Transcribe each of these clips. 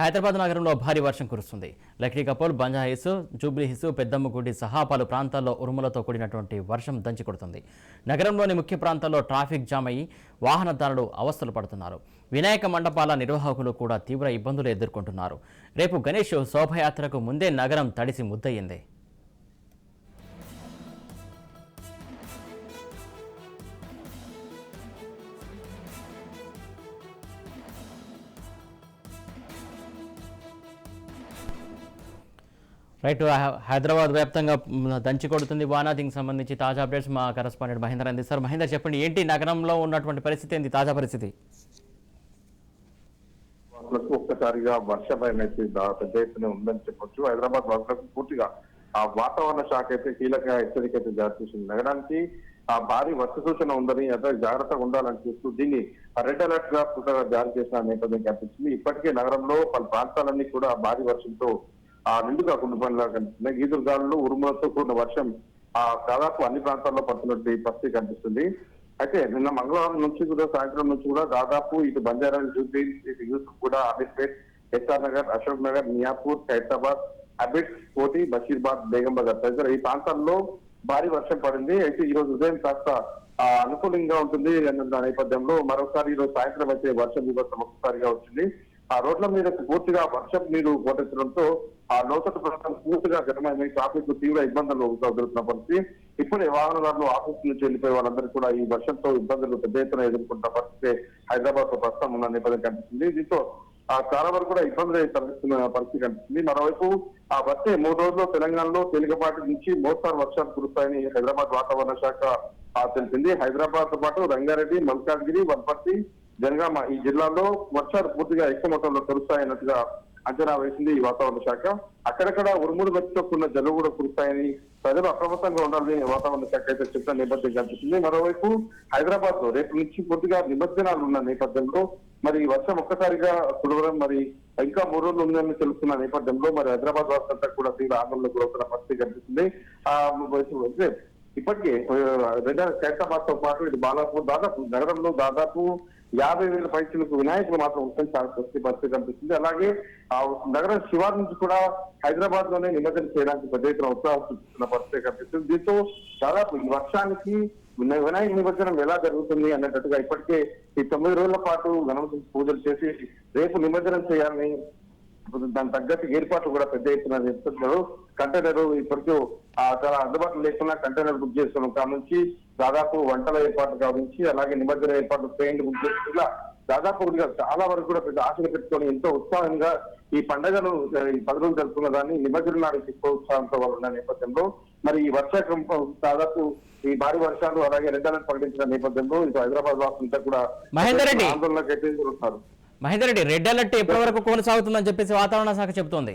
హైదరాబాద్ నగరంలో భారీ వర్షం కురుస్తుంది. Lakdikapul Banjara Hills Jubilee Peddammagudi సహా పలు ప్రాంతాల్లో ఉరుములతో కూడినటువంటి వర్షం దంచి కొడుతుంది. నగరంలోని ముఖ్య ప్రాంతాల్లో ట్రాఫిక్ జామ్ అయి వాహనదారులు అవస్థలు పడుతున్నారు. వినాయక మండపాల నిర్వాహకులు కూడా తీవ్ర ఇబ్బందులు ఎదుర్కొంటున్నారు. రేపు గణేష్ శోభయాత్రకు ముందే నగరం తడిసి ముద్దయింది. రైట్ హై- హైదరాబాద్ వ్యాప్తంగా దంచి కొడుతుంది వానా దీనికి సంబంధించి తాజా అప్డేట్స్ మా కరస్పాండెంట్ మహేందర్ అందిస్తారు మహేందర్ చెప్పండి ఏంటి నగరంలో ఉన్నటువంటి పరిస్థితి ఏంటి తాజా పరిస్థితి? ఒక్కసారిగా వర్ష భయం అయితే పెద్ద ఎత్తున ఉందని చెప్పొచ్చు. హైదరాబాద్ వాసులకు పూర్తిగా ఆ వాతావరణ శాఖ అయితే కీలక హెచ్చరిక అయితే జారీ చేసింది. నగరానికి ఆ భారీ వర్ష సూచన ఉందని అదే జాగ్రత్తగా ఉండాలని చూస్తూ దీన్ని రెడ్ అలర్ట్గా జారీ చేసిన నేపథ్యం కనిపించింది. ఇప్పటికే నగరంలో పలు ప్రాంతాలన్నీ కూడా భారీ వర్షంతో ఆ నిండుగా కుండిపనిలా కనిపిస్తున్నాయి ఈదురుగాలు ఉరుములతో కూడిన వర్షం ఆ దాదాపు అన్ని ప్రాంతాల్లో పడుతున్నట్టు పరిస్థితి కనిపిస్తుంది. అయితే నిన్న మంగళవారం నుంచి కూడా సాయంత్రం నుంచి కూడా దాదాపు ఇటు బంజారా జూబ్లీ ఇటు యూసుఫ్ కూడా అమీర్పేట్ ఎస్ఆర్ నగర్ అశోక్ నగర్ మియాపూర్ ఖైరతాబాద్ అబిడ్ కోటి బషీర్బాద్ బేగం తదితర ఈ ప్రాంతాల్లో భారీ వర్షం పడింది. అయితే ఈ రోజు ఉదయం కాస్త అనుకూలంగా ఉంటుంది అన్న నేపథ్యంలో మరోసారి ఈ రోజు సాయంత్రం అయితే వర్షం విభత్సం ఒక్కసారిగా వచ్చింది. ఆ రోడ్ల మీద పూర్తిగా వర్షం నీరు పోటెత్తడంతో ఆ లోతట్టు ప్రాంతం పూర్తిగా ఘటమైన ట్రాఫిక్ తీవ్ర ఇబ్బందులు ఎదుర్కొన్న పరిస్థితి. ఇప్పుడే వాహనదారులు ఆఫీస్ నుంచి వెళ్ళిపోయే వాళ్ళందరూ కూడా ఈ వర్షంతో ఇబ్బందులు పెద్ద ఎత్తున ఎదుర్కొంటున్న పరిస్థితి హైదరాబాద్లో ప్రస్తుతం ఉన్న నేపథ్యం కనిపిస్తుంది. దీంతో ఆ చాలా వరకు కూడా ఇబ్బందులు తలెత్తున్న పరిస్థితి కనిపిస్తుంది. మరోవైపు ఆ వచ్చే మూడు రోజుల్లో తెలంగాణలో తేలికపాటి నుంచి మోస్తారు వర్షాలు కురుస్తాయని హైదరాబాద్ వాతావరణ శాఖ తెలిపింది. హైదరాబాద్తో పాటు రంగారెడ్డి మల్కాజ్గిరి వనపర్తి జనగామ ఈ జిల్లాలో వర్షాలు పూర్తిగా ఎక్కువ మొత్తంలో కురుస్తాయన్నట్టుగా అంచనా వేసింది ఈ వాతావరణ శాఖ. అక్కడక్కడ ఉరుములు వచ్చి కూడిన జల్లు కూడా కురుస్తాయని ప్రజలు అప్రమత్తంగా ఉండాలని వాతావరణ శాఖ అయితే చెప్పిన నేపథ్యం కనిపిస్తుంది. మరోవైపు హైదరాబాద్లో రేపు నుంచి పూర్తిగా నిమజ్జనాలు ఉన్న నేపథ్యంలో మరి వర్షం ఒక్కసారిగా కురవడం మరి ఇంకా మూడు రోజులు ఉందని తెలుస్తున్న నేపథ్యంలో మరి హైదరాబాద్ వాసులంతా కూడా తీవ్ర ఆందోళనకు గురవుతున్న పరిస్థితి కనిపిస్తుంది. ఆ ఇప్పటికే రెండు ఖైరతాబాద్తో పాటు ఇది బాలాపూర్ దాదాపు నగరంలో దాదాపు యాభై వేల పైసలకు వినాయకులు మాత్రం ఉంటే చాలా స్వస్తి పరిస్థితి కనిపిస్తుంది. అలాగే ఆ నగర శివారి నుంచి కూడా హైదరాబాద్లోనే నిమజ్జనం చేయడానికి పెద్ద ఎత్తున ఉత్సాహం చూపిస్తున్న పరిస్థితి కనిపిస్తుంది. దీంతో దాదాపు ఈ వర్షానికి వినాయక నిమజ్జనం ఎలా జరుగుతుంది అన్నట్టుగా ఇప్పటికే ఈ తొమ్మిది రోజుల పాటు గణపతి పూజలు చేసి రేపు నిమజ్జనం చేయాలని దాని తగ్గట్టు ఏర్పాట్లు కూడా పెద్ద ఎత్తున చెప్తున్నారు కంటైనర్ ఇప్పటికే చాలా అందుబాటులో లేకుండా కంటైనర్ బుక్ చేస్తున్నాం కాడ నుంచి దాదాపు వంటల ఏర్పాట్లు కావించి అలాగే నిమజ్జన ఏర్పాట్లు ట్రైన్ బుక్ చేసి ఇలా దాదాపు చాలా వరకు కూడా పెద్ద ఆశలు పెట్టుకొని ఎంతో ఉత్సాహంగా ఈ పండుగను పది రోజులు జరుపుకున్న దాన్ని నిమజ్జన ఎక్కువ ఉత్సాహంతో వాళ్ళు ఉన్న నేపథ్యంలో మరి ఈ వర్షాకాలం దాదాపు ఈ భారీ వర్షాలు అలాగే రెడ్ అలర్ట్ ప్రకటించిన నేపథ్యంలో ఇటు హైదరాబాద్ వాసులంతా కూడా మహేందర్ రెడ్డి. ఆందోళనకు మహేందర్ రెడ్డి రెడ్ అలర్ట్ ఎప్పటి వరకు కొనసాగుతుందని చెప్పేసి వాతావరణ శాఖ చెబుతోంది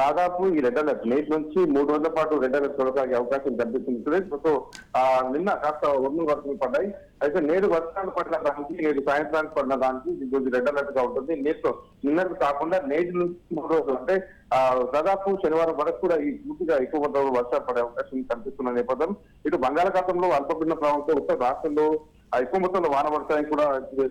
దాదాపు ఈ రెడ్ అలర్ట్ నేటి నుంచి మూడు రోజుల పాటు రెడ్ అలర్ట్ కొనసాగే అవకాశం కనిపిస్తుంది సో ఆ నిన్న కాస్త ఒన్ను వర్షాలు పడ్డాయి. అయితే నేడు వర్షాలు పడిన దానికి నేడు సాయంత్రానికి పడిన దానికి ఈ రెడ్ అలర్ట్గా ఉంటుంది. నేటితో నిన్నటి కాకుండా నేటి నుంచి మూడు రోజులు అంటే ఆ దాదాపు శనివారం వరకు కూడా ఈ పూర్తిగా ఎక్కువ మొత్తంలో వర్షాలు పడే అవకాశం కనిపిస్తున్న నేపథ్యం. ఇటు బంగాళాఖాతంలో అల్పపీడన ప్రభావంతో ఉత్తర రాష్ట్రంలో ఎక్కువ మొత్తంలో వాన పడతాయని కూడా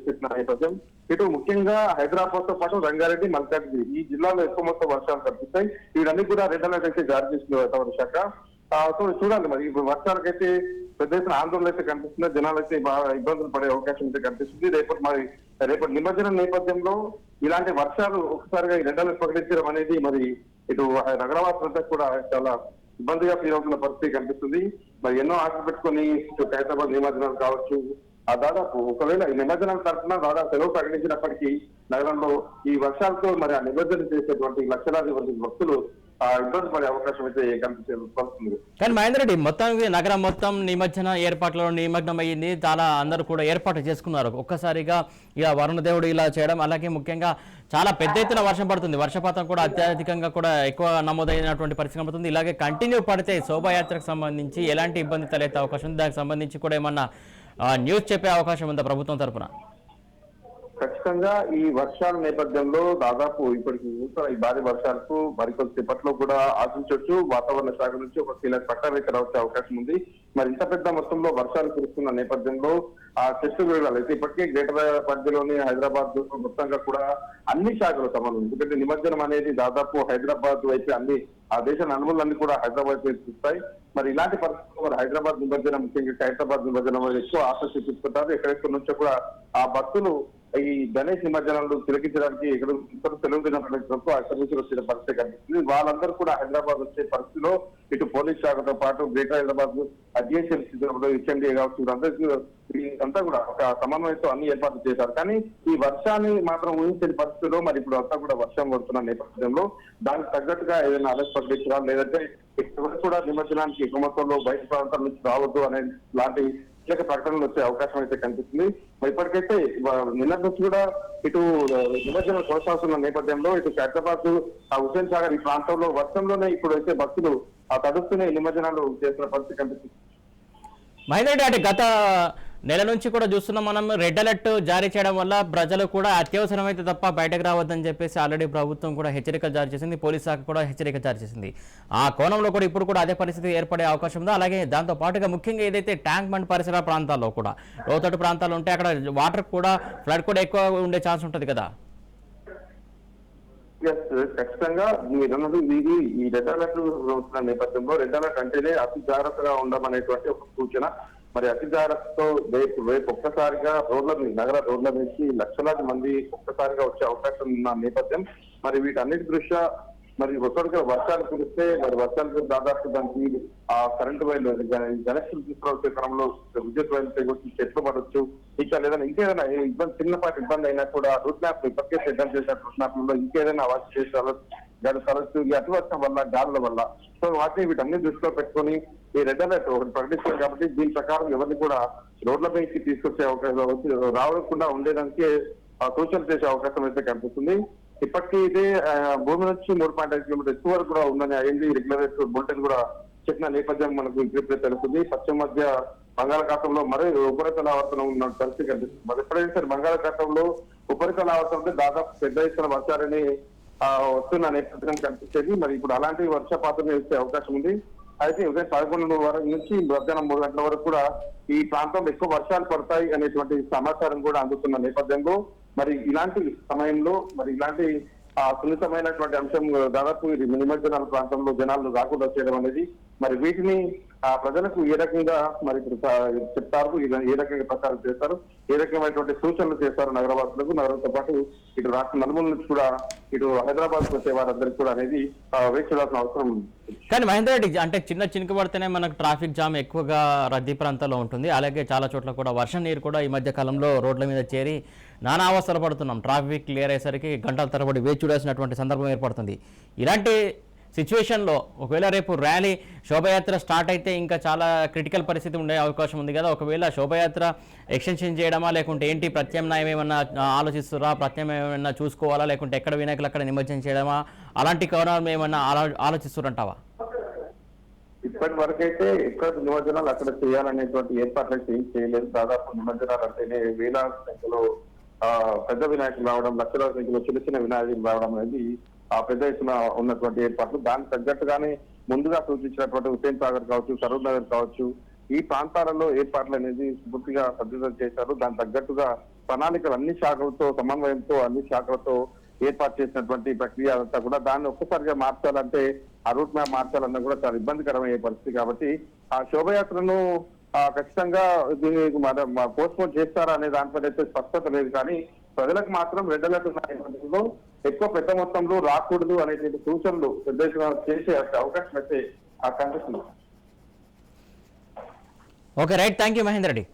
చేస్తున్న నేపథ్యం. ఇటు ముఖ్యంగా హైదరాబాద్తో పాటు రంగారెడ్డి మల్కాజ్గిరి ఈ జిల్లాలో ఎక్కువ మొత్తం వర్షాలు కనిపిస్తాయి. వీరన్నీ కూడా రెడ్ అలర్ట్ అయితే జారీ చేసింది వాతావరణ శాఖ. సో చూడాలి మరి ఇప్పుడు వర్షాలకైతే పెద్ద ఎత్తున ఆందోళన అయితే కనిపిస్తుంది జనాలు అయితే బాగా ఇబ్బందులు పడే అవకాశం అయితే కనిపిస్తుంది. రేపటి మరి రేపటి నిమజ్జనం నేపథ్యంలో ఇలాంటి వర్షాలు ఒకసారిగా ఈ రెండలు ప్రకటించడం అనేది మరి ఇటు నగరవాసులంతా కూడా చాలా ఇబ్బందిగా ఫీల్ అవుతున్న పరిస్థితి కనిపిస్తుంది. మరి ఎన్నో ఆశలు పెట్టుకొని ఇటు హైదరాబాద్ నిమజ్జనాలు కావచ్చు ఆ దాదాపు ఒకవేళ ఈ నిమజ్జనం తరఫున దాదాపు సెలవు ప్రకటించినప్పటికీ నగరంలో ఈ వర్షాలతో మరి ఆ నిమజ్జనం చేసేటువంటి లక్షలాది మంది భక్తులు ఆ ఇబ్బంది పడే అవకాశం అయితే కనిపిస్తుంది కానీ మహేందర్ రెడ్డి మొత్తం నగరం మొత్తం నిమజ్జన ఏర్పాట్లలో నిమగ్నం అయ్యింది చాలా అందరూ కూడా ఏర్పాటు చేసుకున్నారు. ఒక్కసారిగా ఇక వరుణదేవుడు ఇలా చేయడం అలాగే ముఖ్యంగా చాలా పెద్ద ఎత్తున వర్షం పడుతుంది. వర్షపాతం కూడా అత్యధికంగా కూడా ఎక్కువ నమోదైనటువంటి పరిస్థితి పడుతుంది ఇలాగే కంటిన్యూ పడితే శోభాయాత్రకు సంబంధించి ఎలాంటి ఇబ్బంది తలెత్తే అవకాశం ఉంది? దానికి సంబంధించి కూడా ఏమన్నా న్యూస్ చెప్పే అవకాశం ఉందా ప్రభుత్వం తరఫున ఖచ్చితంగా ఈ వర్షాల నేపథ్యంలో దాదాపు ఇప్పటికి ఈ భారీ వర్షాలకు మరికొద్దిసేపట్లో కూడా ఆశించవచ్చు. వాతావరణ శాఖ నుంచి ఒక కీలక పట్టాభిక వచ్చే అవకాశం ఉంది. మరి ఇంత పెద్ద మొత్తంలో వర్షాలు కురుస్తున్న నేపథ్యంలో ఆ టెస్ట్ వివరాలు అయితే ఇప్పటికే గ్రేటర్ పరిధిలోని హైదరాబాద్ మొత్తంగా కూడా అన్ని శాఖలు సంబంధం ఎందుకంటే నిమజ్జనం అనేది దాదాపు హైదరాబాద్ వైపు అన్ని ఆ దేశ నలుమూలన్నీ కూడా హైదరాబాద్ వైపు చూస్తాయి. మరి ఇలాంటి పరిస్థితుల్లో మరి హైదరాబాద్ నిమజ్జనం ముఖ్యంగా హైదరాబాద్ నిమజ్జనం అనేది ఎక్కువ ఆసక్తి చూపుతుంటారు. ఎక్కడెక్కడ నుంచో కూడా ఆ భక్తులు ఈ గణేష్ నిమజ్జనాలు తిలకించడానికి ఇక్కడ ఇతర తెలుగు దినపడకు అక్కడి నుంచి వచ్చిన పరిస్థితి కనిపిస్తుంది. వాళ్ళందరూ కూడా హైదరాబాద్ వచ్చే పరిస్థితిలో ఇటు పోలీస్ శాఖతో పాటు గ్రేటర్ హైదరాబాద్ జిహెచ్ఎంసీ ఇచ్చండి కావచ్చు అందరికీ అంతా కూడా ఒక సమన్వయంతో అన్ని ఏర్పాట్లు చేశారు. కానీ ఈ వర్షాన్ని మాత్రం ఊహించని పరిస్థితిలో మరి ఇప్పుడు అంతా కూడా వర్షం పడుతున్న నేపథ్యంలో దానికి తగ్గట్టుగా ఏదైనా అరెస్ట్ ప్రకటించడా లేదంటే ఇక్కడ కూడా నిమజ్జనానికి ఎక్కువ మొత్తంలో బయట ప్రాంతాల నుంచి రావద్దు అనే లాంటి కీలక ప్రకటనలు వచ్చే అవకాశం అయితే కనిపిస్తుంది. మరి ఇప్పటికైతే నిన్న నిన్నటి నుంచి కూడా ఇటు నిమజ్జనం కొనసాగుతున్న నేపథ్యంలో ఇటు హైదరాబాద్ ఆ హుసేన్ సాగర్ ఈ ప్రాంతంలో వర్షంలోనే ఇప్పుడు అయితే భక్తులు ఆ తడుస్తూనే నిమజ్జనాలు చేస్తున్న పరిస్థితి కనిపిస్తుంది. మైనార్టీ అంటే గత నెల నుంచి కూడా చూస్తున్నాం. మనం రెడ్ అలర్ట్ జారీ చేయడం వల్ల ప్రజలు కూడా అత్యవసరమైతే తప్ప బయటకు రావద్దని చెప్పేసి ఆల్రెడీ ప్రభుత్వం కూడా హెచ్చరిక జారీ చేసింది. పోలీస్ శాఖ కూడా హెచ్చరిక జారీ చేసింది. ఆ కోణంలో కూడా ఇప్పుడు కూడా అదే పరిస్థితి ఏర్పడే అవకాశం ఉందో. అలాగే దాంతో పాటుగా ముఖ్యంగా ఏదైతే ట్యాంక్ బండ్ పరిసర ప్రాంతాల్లో కూడా లోతట్టు ప్రాంతాలు ఉంటే అక్కడ వాటర్ కూడా ఫ్లడ్ కూడా ఎక్కువ ఉండే ఛాన్స్ ఉంటుంది కదా. ఎస్ ఖచ్చితంగా మీరు అన్నది ఇది ఈ రెడ్ అలర్ట్ వస్తున్న నేపథ్యంలో రెడ్ అలర్ట్ అంటేనే అతి జాగ్రత్తగా ఉండమనేటువంటి ఒక సూచన. మరి అతి జాగ్రత్తతో రేపు రేపు ఒక్కసారిగా రోడ్ల నగర రోడ్ల నుంచి లక్షలాది మంది ఒక్కసారిగా వచ్చే అవకాశం ఉన్న నేపథ్యం. మరి వీటన్నిటి దృష్ట్యా మరి ఒక్కడిగా వర్షాలు కురిస్తే మరి వర్షాలు దాదాపు దానికి ఆ కరెంటు వైర్లు కనెక్షన్ తీసుకురావచ్చే క్రమంలో విద్యుత్ వైర్లు తెగొచ్చి చెట్లు పడవచ్చు ఇంకా లేదన్నా ఇంకేదైనా ఇబ్బంది చిన్నపాటి ఇబ్బంది అయినా కూడా రూట్ మ్యాప్ ఇప్పటికే సిద్ధం చేసిన రూట్ మ్యాప్లో. ఇంకేదైనా అవార్డు చేసారు దాని తరచు ఈ అతివర్షం వల్ల గాలుల వల్ల. సో వాటిని వీటన్ని దృష్టిలో పెట్టుకొని ఈ రెడ్ అలర్ట్ ఒకటి ప్రకటిస్తారు కాబట్టి దీని ప్రకారం ఎవరిని కూడా రోడ్లపైకి తీసుకొచ్చే అవకాశం వచ్చి రావకుండా ఉండేదానికి సూచన చేసే అవకాశం అయితే కనిపిస్తుంది. ఇప్పటికీ ఇదే భూమి నుంచి మూడు పాయింట్ ఐదు కిలోమీటర్ ఎక్కువ వరకు కూడా ఉందని అయింది. రెగ్యులర్ బులెటిన్ కూడా చెప్పిన నేపథ్యం మనకు ఇప్పుడే తెలుస్తుంది. పశ్చిమ మధ్య బంగాళాఖాతంలో మరీ ఉపరితల ఆవర్తనం ఉన్న పరిస్థితి కనిపిస్తుంది. మరి ఎప్పుడైతే సరే బంగాళాఖాతంలో ఉపరితల ఆవర్తనం అంటే దాదాపు పెద్ద ఎత్తున వర్షాలని వస్తున్న నేపథ్యం కనిపించేది. మరి ఇప్పుడు అలాంటి వర్షపాతం వచ్చే అవకాశం ఉంది. అయితే ఉదయం పదకొండు వరకు నుంచి మధ్యాహ్నం మూడు గంటల వరకు కూడా ఈ ప్రాంతంలో ఎక్కువ వర్షాలు పడతాయి అనేటువంటి సమాచారం కూడా అందుతున్న నేపథ్యంలో మరి ఇలాంటి సమయంలో మరి ఇలాంటి ఆ సున్నితమైనటువంటి అంశం దాదాపు ఇది నిమజ్జనాల ప్రాంతంలో జనాలు రాకుండా చేయడం అనేది మరి వీటిని ఆ ప్రజలకు ఏ రకంగా మరి ఇప్పుడు చెప్తారు? ఏ రకంగా ప్రచారం చేస్తారు? ఏ రకమైనటువంటి సూచనలు చేస్తారు నగరవాసులకు? నగరంతో పాటు ఇటు రాష్ట్ర నలుమూల నుంచి కూడా ఇటు హైదరాబాద్ వచ్చే వారందరికీ కూడా అనేది వేచి చూడాల్సిన అవసరం ఉంది. కానీ మహేందర్ రెడ్డి అంటే చిన్న చినుకు పడితేనే మనకు ట్రాఫిక్ జామ్ ఎక్కువగా రద్దీ ప్రాంతాల్లో ఉంటుంది. అలాగే చాలా చోట్ల కూడా వర్షం నీరు కూడా ఈ మధ్య కాలంలో రోడ్ల మీద చేరి నానా అవస్థలు పడుతున్నాం. ట్రాఫిక్ క్లియర్ అయ్యేసరికి గంటల తరబడి వేచి చూడాల్సినటువంటి సందర్భం ఏర్పడుతుంది. ఇలాంటి సిచ్యువేషన్లో ఒకవేళ రేపు ర్యాలీ శోభయాత్ర స్టార్ట్ అయితే ఇంకా చాలా క్రిటికల్ పరిస్థితి ఉండే అవకాశం ఉంది కదా. ఒకవేళ శోభయాత్ర ఎక్స్టెన్షన్ చేయడమా లేకుంటే ఏంటి ప్రత్యామ్నాయం ఏమన్నా ఆలోచిస్తురా ప్రత్యామ్నాయం ఏమన్నా చూసుకోవాలా లేకుంటే ఎక్కడ వినాయకులు అక్కడ నిమజ్జనం చేయడమా అలాంటి కోణాలు ఏమన్నా ఆలో ఆలోచిస్తురంటావా ఇప్పటి వరకైతే ఎక్కడ నిమజ్జనాలు అక్కడ చేయాలనేటువంటి ఏర్పాట్లు అయితే ఏం చేయలేదు. దాదాపు నిమజ్జనాలు అంటేనే వేల సంఖ్యలో పెద్ద వినాయకులు రావడం లక్షల సంఖ్యలో చిన్న చిన్న వినాయకులు రావడం అనేది పెద్ద ఎత్తున ఉన్నటువంటి ఏర్పాట్లు. దానికి తగ్గట్టుగానే ముందుగా సూచించినటువంటి హుసేన్ సాగర్ కావచ్చు సరూర్ నగర్ కావచ్చు ఈ ప్రాంతాలలో ఏర్పాట్లు అనేది పూర్తిగా సజ్జితం చేశారు. దానికి తగ్గట్టుగా ప్రణాళికలు అన్ని శాఖలతో సమన్వయంతో అన్ని శాఖలతో ఏర్పాటు చేసినటువంటి ప్రక్రియ అంతా కూడా దాన్ని ఒక్కసారిగా మార్చాలంటే ఆ రూట్ మ్యాప్ మార్చాలన్నా కూడా చాలా ఇబ్బందికరమయ్యే పరిస్థితి కాబట్టి ఆ శోభయాత్రను ఖచ్చితంగా దీన్ని పోస్ట్ పోన్ చేస్తారా అనే దానిపై అయితే స్పష్టత లేదు. కానీ ప్రజలకు మాత్రం రెడ్ అలర్ట్ ఉన్న ఎక్కువ పెద్ద మొత్తంలో రాకూడదు అనేటువంటి సూచనలు పెద్ద చేసే అవకాశం అయితే ఆ కనిపిస్తుంది okay right thank you Mahender Reddy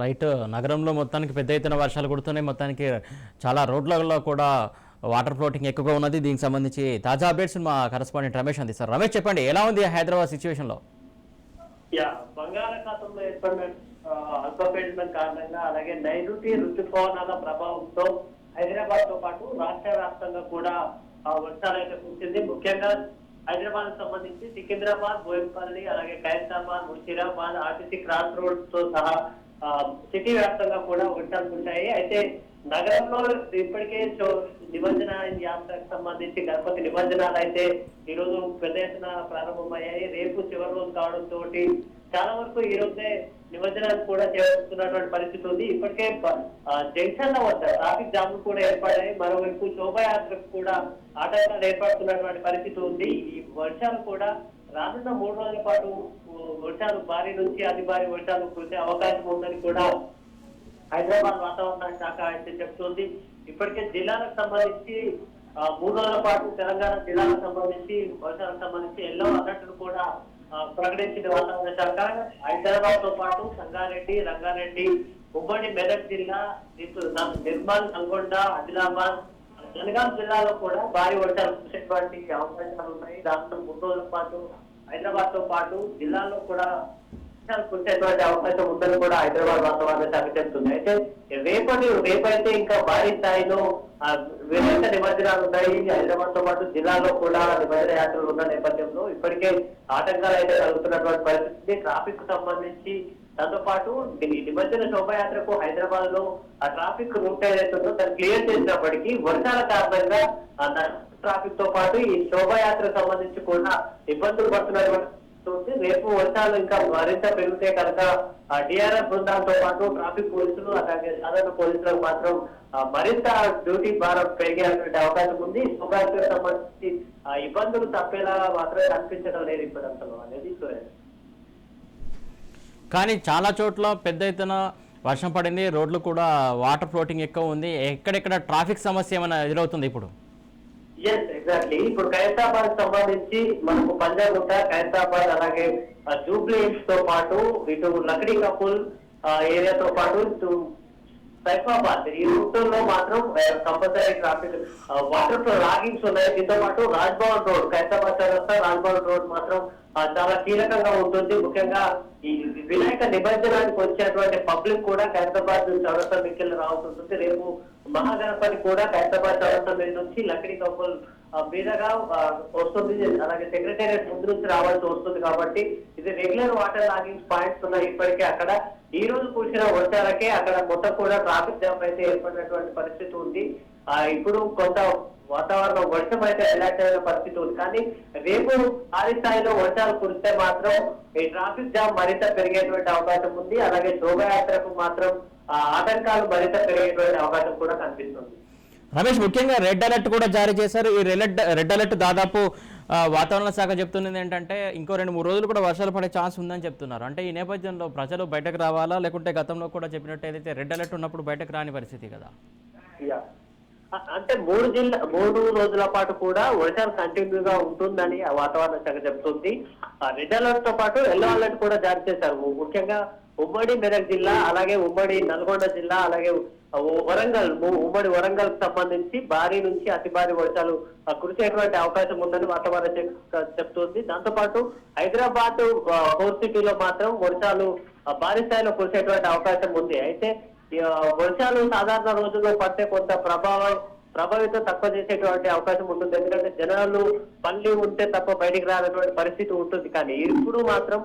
right నగరంలో మొత్తానికి పెద్ద ఎత్తున వర్షాలు కుడుతున్నాయి. మొత్తానికి చాలా రోడ్లలో కూడా వాటర్ ఫ్లోటింగ్ ఎక్కువగా ఉన్నది. దీనికి సంబంధించి తాజా అప్డేట్స్ మా కరస్పాండెంట్ రమేష్ అందిస్తారు రమేష్ చెప్పండి ఎలా ఉంది హైదరాబాద్ సిచ్యువేషన్లో? యా బంగాళాఖాతంలో ఏర్పడిన అల్పపీడనం కారణంగా అలాగే నైరుతి ఋతుపవనాల ప్రభావంతో హైదరాబాద్తో పాటు రాష్ట్ర వ్యాప్తంగా కూడా వర్షాలు అయితే కురిసింది. ముఖ్యంగా హైదరాబాద్ సంబంధించి సికింద్రాబాద్ బోయంపల్లి అలాగే ఖైరతాబాద్ ముషిరాబాద్ ఆర్టీసీ క్రాస్ రోడ్తో సహా సిటీ వ్యాప్తంగా కూడా వర్షాలు ఉంటాయి. అయితే నగరంలో ఇప్పటికే నిబంధన యాత్రకు సంబంధించి గణపతి నిమజ్జనాలు అయితే ఈ రోజు పెద్ద ఎత్తున ప్రారంభమయ్యాయి. రేపు చివరి రోజు కావడంతో చాలా వరకు ఈ రోజే నిమజ్జనాలు కూడా చేస్తున్నటువంటి పరిస్థితి ఉంది. ఇప్పటికే జంక్షన్ వద్ద ట్రాఫిక్ జామ్ కూడా ఏర్పడాయి మరోవైపు శోభయాత్రకు కూడా ఆటంకాలు ఏర్పడుతున్నటువంటి పరిస్థితి ఉంది. ఈ వర్షాలు కూడా రానున్న మూడు రోజుల పాటు వర్షాలు భారీ నుంచి అతి భారీ వర్షాలు కురిసే అవకాశం ఉందని కూడా హైదరాబాద్ వాతావరణ శాఖ అయితే చెప్తుంది. ఇప్పటికే జిల్లాలకు సంబంధించి మూడు రోజుల పాటు తెలంగాణ జిల్లాలకు సంబంధించి వర్షాలకు సంబంధించి ఎల్లో అలర్ట్ కూడా ప్రకటించిన వాతావరణ శాఖ. హైదరాబాద్తో పాటు సంగారెడ్డి రంగారెడ్డి ఉమ్మడి మెదక్ జిల్లా నిర్మల్ నల్గొండ ఆదిలాబాద్ జనగాం జిల్లాలో కూడా భారీ వర్షాలు కురిసేటువంటి అవకాశాలు ఉన్నాయి. దాంతో మూడు రోజుల పాటు హైదరాబాద్తో పాటు జిల్లాలో కూడా వర్షాలు కురిసేటువంటి అవకాశం ఉందని కూడా హైదరాబాద్ వాతావరణ శాఖ చెప్తుంది అయితే రేపటి రేపైతే ఇంకా భారీ స్థాయిలో ఆ, వినాయక నిమజ్జనాలు ఉన్నాయి హైదరాబాద్తో పాటు జిల్లాలో కూడా నిమజ్జన యాత్రలు ఉన్న నేపథ్యంలో ఇప్పటికే ఆటంకాలు అయితే కలుగుతున్నటువంటి పరిస్థితి. ట్రాఫిక్కు సంబంధించి దాంతో పాటు ని- నిమజ్జన శోభయాత్రకు హైదరాబాద్లో ఆ ట్రాఫిక్ రూట్ ఏదైతే ఉందో దాన్ని క్లియర్ చేసినప్పటికీ వర్షాల కారణంగా ట్రాఫిక్తో పాటు ఈ శోభాయాత్ర సంబంధించి కూడా ఇబ్బందులు పడుతున్నటువంటి రేపు వర్షాలు ఇంకా మరింత పెరిగితే కనుక డిఆర్ఎఫ్ బృందాలతో పాటు ట్రాఫిక్ పోలీసులు అలాగే సాధారణ పోలీసులకు మాత్రం మరింత డ్యూటీ భారం పెరిగేటువంటి అవకాశం ఉంది. శోభయాత్రకు సంబంధించి ఇబ్బందులు తప్పేలా మాత్రం కనిపించడం లేదు ఇప్పుడు అనేది చూడండి. కానీ చాలా చోట్ల పెద్ద ఎత్తున వర్షం పడింది. రోడ్లు కూడా వాటర్ ఫ్లోటింగ్ ఎక్కువ ఉంది. ఎక్కడెక్కడ ట్రాఫిక్ సమస్య ఏమైనా ఎదురవుతుంది ఇప్పుడు? ఎస్ ఎగ్జాక్ట్లీ ఇప్పుడు ఖైరతాబాద్ సంబంధించి మనకు పంజాగుట్ట ఖైరతాబాద్ అలాగే జూబ్లీస్తో పాటు ఇటు లక్డీ కపుల్ ఏరియాతో పాటు ఇటు సైఫాబాద్. ఈ రూట్లో మాత్రం compulsory traffic water flow loggings ఉన్నాయి. దీంతో పాటు రాజ్భవన్ రోడ్ ఖైరతాబాద్ చౌరస్తా రాజ్భవన్ రోడ్ మాత్రం చాలా కీలకంగా ఉంటుంది. ముఖ్యంగా ఈ వినాయక నిబంధనానికి వచ్చేటువంటి పబ్లిక్ కూడా ఖైరతాబాద్ చౌరస్తా మీకెళ్ళి రావాల్సి ఉంటుంది రేపు మహాగణపతి కూడా ఖైరతాబాద్ అవసరం నుంచి లక్డీ కపుల్ మీదగా వస్తుంది. అలాగే సెక్రటేరియట్ ముందు నుంచి రావాల్సి వస్తుంది కాబట్టి ఇది రెగ్యులర్ వాటర్ లాగింగ్ పాయింట్స్ ఉన్నాయి ఇప్పటికే అక్కడ. ఈ రోజు కురిసిన వర్షాలకే అక్కడ మొత్తం కూడా ట్రాఫిక్ జామ్ అయితే ఏర్పడినటువంటి పరిస్థితి ఉంది. ఇప్పుడు కొంత వాతావరణం వర్షం అయితే రిలాక్స్ అయిన పరిస్థితి ఉంది. కానీ రేపు భారీ స్థాయిలో వర్షాలు కురిస్తే మాత్రం ఈ ట్రాఫిక్ జామ్ మరింత పెరిగేటువంటి అవకాశం ఉంది. అలాగే శోభయాత్రకు మాత్రం ఆటంకాలు మరింత పెరిగేటువంటి అవకాశం కూడా కనిపిస్తుంది. రమేష్ ముఖ్యంగా రెడ్ అలర్ట్ కూడా జారీ చేశారు. ఈ రెడ్ రెడ్ అలర్ట్ దాదాపు వాతావరణ శాఖ చెప్తున్నది ఏంటంటే ఇంకో రెండు మూడు రోజులు కూడా వర్షాలు పడే ఛాన్స్ ఉందని చెప్తున్నారు. అంటే ఈ నేపథ్యంలో ప్రజలు బయటకు రావాలా? లేకుంటే గతంలో కూడా చెప్పినట్టు ఏదైతే రెడ్ అలర్ట్ ఉన్నప్పుడు బయటకు రాని పరిస్థితి కదా? అంటే మూడు జిల్లా మూడు రోజుల పాటు కూడా వర్షాలు కంటిన్యూ గా ఉంటుందని ఆ వాతావరణ శాఖ చెప్తుంది. రెడ్ అలర్ట్తో పాటు ఎల్లో అలర్ట్ కూడా జారీ చేశారు. ముఖ్యంగా ఉమ్మడి మెదక్ జిల్లా అలాగే ఉమ్మడి నల్గొండ జిల్లా అలాగే వరంగల్ ఉమ్మడి వరంగల్ సంబంధించి భారీ నుంచి అతి భారీ వర్షాలు కురిసేటువంటి అవకాశం ఉందని వాతావరణ చెప్తోంది. చెప్తుంది హైదరాబాద్ ఫోర్ సిటీలో మాత్రం వర్షాలు భారీ స్థాయిలో కురిసేటువంటి అవకాశం ఉంది. అయితే వర్షాలు సాధారణ రోజుల్లో పడితే కొంత ప్రభావం ప్రభావితం తక్కువ చేసేటువంటి అవకాశం ఉంటుంది. ఎందుకంటే జనాలు పల్లి ఉంటే తప్ప బయటికి రానటువంటి పరిస్థితి ఉంటుంది. కానీ ఇప్పుడు మాత్రం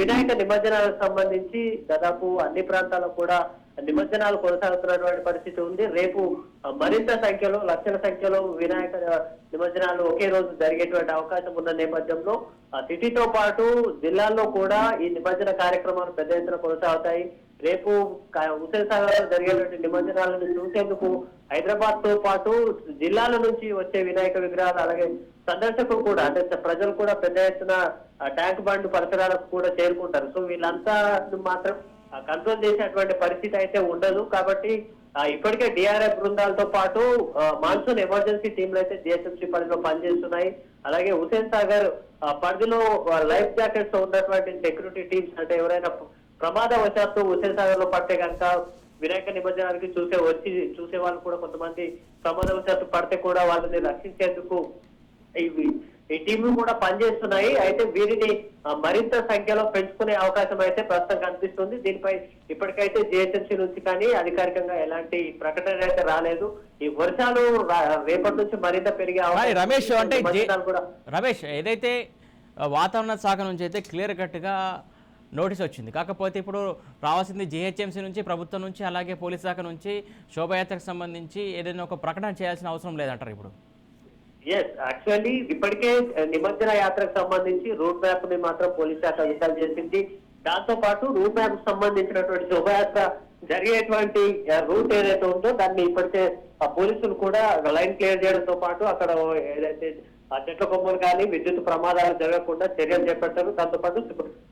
వినాయక నిమజ్జనాలకు సంబంధించి దాదాపు అన్ని ప్రాంతాల్లో కూడా నిమజ్జనాలు కొనసాగుతున్నటువంటి పరిస్థితి ఉంది. రేపు మరింత సంఖ్యలో లక్షల సంఖ్యలో వినాయక నిమజ్జనాలు ఒకే రోజు జరిగేటువంటి అవకాశం ఉన్న నేపథ్యంలో సిటీతో పాటు జిల్లాల్లో కూడా ఈ నిమజ్జన కార్యక్రమాలు పెద్ద ఎత్తున కొనసాగుతాయి. రేపు హుసేన్ సాగర్లో జరిగేటువంటి నిమజ్జనాలను చూసేందుకు హైదరాబాద్తో పాటు జిల్లాల నుంచి వచ్చే వినాయక విగ్రహాలు అలాగే సందర్శకులు కూడా అంటే ప్రజలు కూడా పెద్ద ఎత్తున ట్యాంక్ బండ్ పరిసరాలకు కూడా చేరుకుంటారు. సో వీళ్ళంతా మాత్రం కంట్రోల్ చేసేటువంటి పరిస్థితి అయితే ఉండదు. కాబట్టి ఇప్పటికే డిఆర్ఎఫ్ బృందాలతో పాటు మాన్సూన్ ఎమర్జెన్సీ టీంలు అయితే జిహెచ్ఎంసీ పరిధిలో పనిచేస్తున్నాయి. అలాగే హుసేన్ సాగర్ ఆ, పరిధిలో లైఫ్ జాకెట్స్తో ఉన్నటువంటి సెక్యూరిటీ టీమ్స్ అంటే ఎవరైనా ప్రమాదవశాత్తు హుసేన్ సాగర్లో పడితే కనుక వినాయక నిమజ్జనానికి చూసే వచ్చి చూసే వాళ్ళు కూడా కొంతమంది ప్రమాదవశాత్తు పడితే కూడా వాళ్ళని రక్షించేందుకు ఇవి ఈ టీంలు కూడా పనిచేస్తున్నాయి. అయితే వీరిని మరింత సంఖ్యలో పెంచుకునే అవకాశం అయితే ప్రస్తుతం కనిపిస్తుంది. దీనిపై ఇప్పటికైతే జిహెచ్ఎంసీ నుంచి కానీ అధికారికంగా ఎలాంటి ప్రకటన అయితే రాలేదు. ఈ వర్షాలు రేపటి నుంచి మరింత పెరిగే రమేష్. అంటే రమేష్ ఏదైతే వాతావరణ శాఖ నుంచి అయితే క్లియర్ కట్గా నోటీస్ వచ్చింది. కాకపోతే ఇప్పుడు రావాల్సింది జిహెచ్ఎంసీ నుంచి ప్రభుత్వం నుంచి అలాగే పోలీస్ శాఖ నుంచి శోభయాత్రకు సంబంధించి ఏదైనా ఒక ప్రకటన చేయాల్సిన అవసరం లేదంటారు ఇప్పుడు? ఎస్ యాక్చువల్లీ ఇప్పటికే నిమజ్జన యాత్రకు సంబంధించి రూట్ మ్యాప్ని మాత్రం పోలీస్ శాఖ విడుదల చేసింది. దాంతో పాటు రూట్ మ్యాప్ సంబంధించినటువంటి శోభయాత్ర జరిగేటువంటి రూట్ ఏదైతే ఉందో దాన్ని ఇప్పటికే ఆ పోలీసులు కూడా లైన్ క్లియర్ చేయడంతో పాటు అక్కడ ఏదైతే ఆ చెట్ల కొమ్మలు కానీ విద్యుత్ ప్రమాదాలు జరగకుండా చర్యలు చేపట్టారు. దాంతోపాటు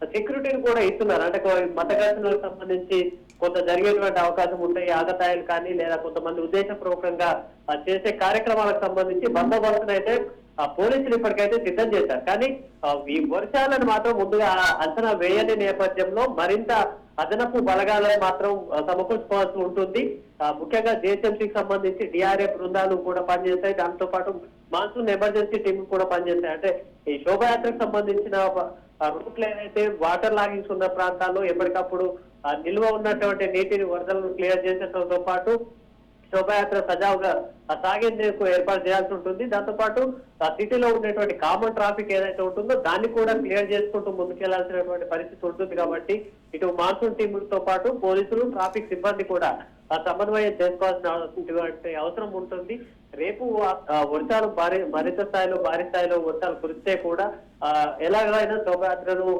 సెక్యూరిటీని కూడా ఇస్తున్నారు. అంటే కొ- మత ఘటనలకు సంబంధించి కొంత జరిగేటువంటి అవకాశం ఉంటాయి ఆగతాయాలు కానీ లేదా కొంతమంది ఉద్దేశపూర్వకంగా చేసే కార్యక్రమాలకు సంబంధించి బందోబస్తును అయితే ఆ పోలీసులు ఇప్పటికైతే సిద్ధం చేశారు. కానీ ఈ వర్షాలను మాత్రం ముందుగా అంచనా వేయని నేపథ్యంలో మరింత అదనపు బలగాలను మాత్రం సమకూర్చుకోవాల్సి ఉంటుంది. ముఖ్యంగా జిహెచ్ఎంసీకి సంబంధించి డిఆర్ఏ బృందాలు కూడా పనిచేస్తాయి. దాంతో పాటు మాన్సూన్ ఎమర్జెన్సీ టీం కూడా పనిచేస్తాయి. అంటే ఈ శోభయాత్రకు సంబంధించిన రూట్లు ఏదైతే వాటర్ లాగింగ్స్ ఉన్న ప్రాంతాల్లో ఎప్పటికప్పుడు నిల్వ ఉన్నటువంటి నీటిని వరదలను క్లియర్ చేసేటంతో పాటు శోభయాత్ర సజావుగా సాగేందుకు ఏర్పాటు చేయాల్సి ఉంటుంది. దాంతోపాటు ఆ సిటీలో ఉండేటువంటి కామన్ ట్రాఫిక్ ఏదైతే ఉంటుందో దాన్ని కూడా క్లియర్ చేసుకుంటూ ముందుకెళ్ళాల్సినటువంటి పరిస్థితి ఉంటుంది కాబట్టి ఇటు మాన్సూన్ టీములతో పాటు పోలీసులు ట్రాఫిక్ సిబ్బంది కూడా సమన్వయం చేసుకోవాల్సినటువంటి అవసరం ఉంటుంది. రేపు వర్షాలు భారీ మరింత స్థాయిలో భారీ స్థాయిలో వర్షాలు కురిస్తే కూడా ఎలాగైనా శోభయాత్రను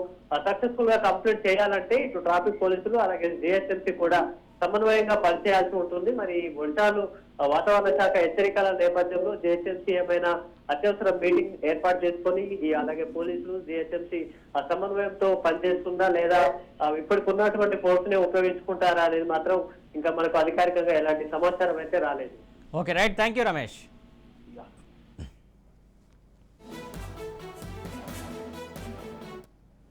సక్సెస్ఫుల్గా కంప్లీట్ చేయాలంటే ఇటు ట్రాఫిక్ పోలీసులు అలాగే జిహెచ్ఎంసీ కూడా సమన్వయంగా పనిచేయాల్సి ఉంటుంది. మరి ఈ వాతావరణ శాఖ హెచ్చరికల నేపథ్యంలో జిహెచ్ఎంసీ ఏమైనా అత్యవసర మీటింగ్ ఏర్పాటు చేసుకొని అలాగే పోలీసులు జిహెచ్ఎంసీ ఆ సమన్వయంతో పనిచేస్తుందా లేదా ఇప్పటికి ఉన్నటువంటి ఫోర్స్ నే ఉపయోగించుకుంటారా అనేది మాత్రం ఇంకా మనకు అధికారికంగా ఎలాంటి సమాచారం అయితే రాలేదు. Okay right. Thank you Ramesh.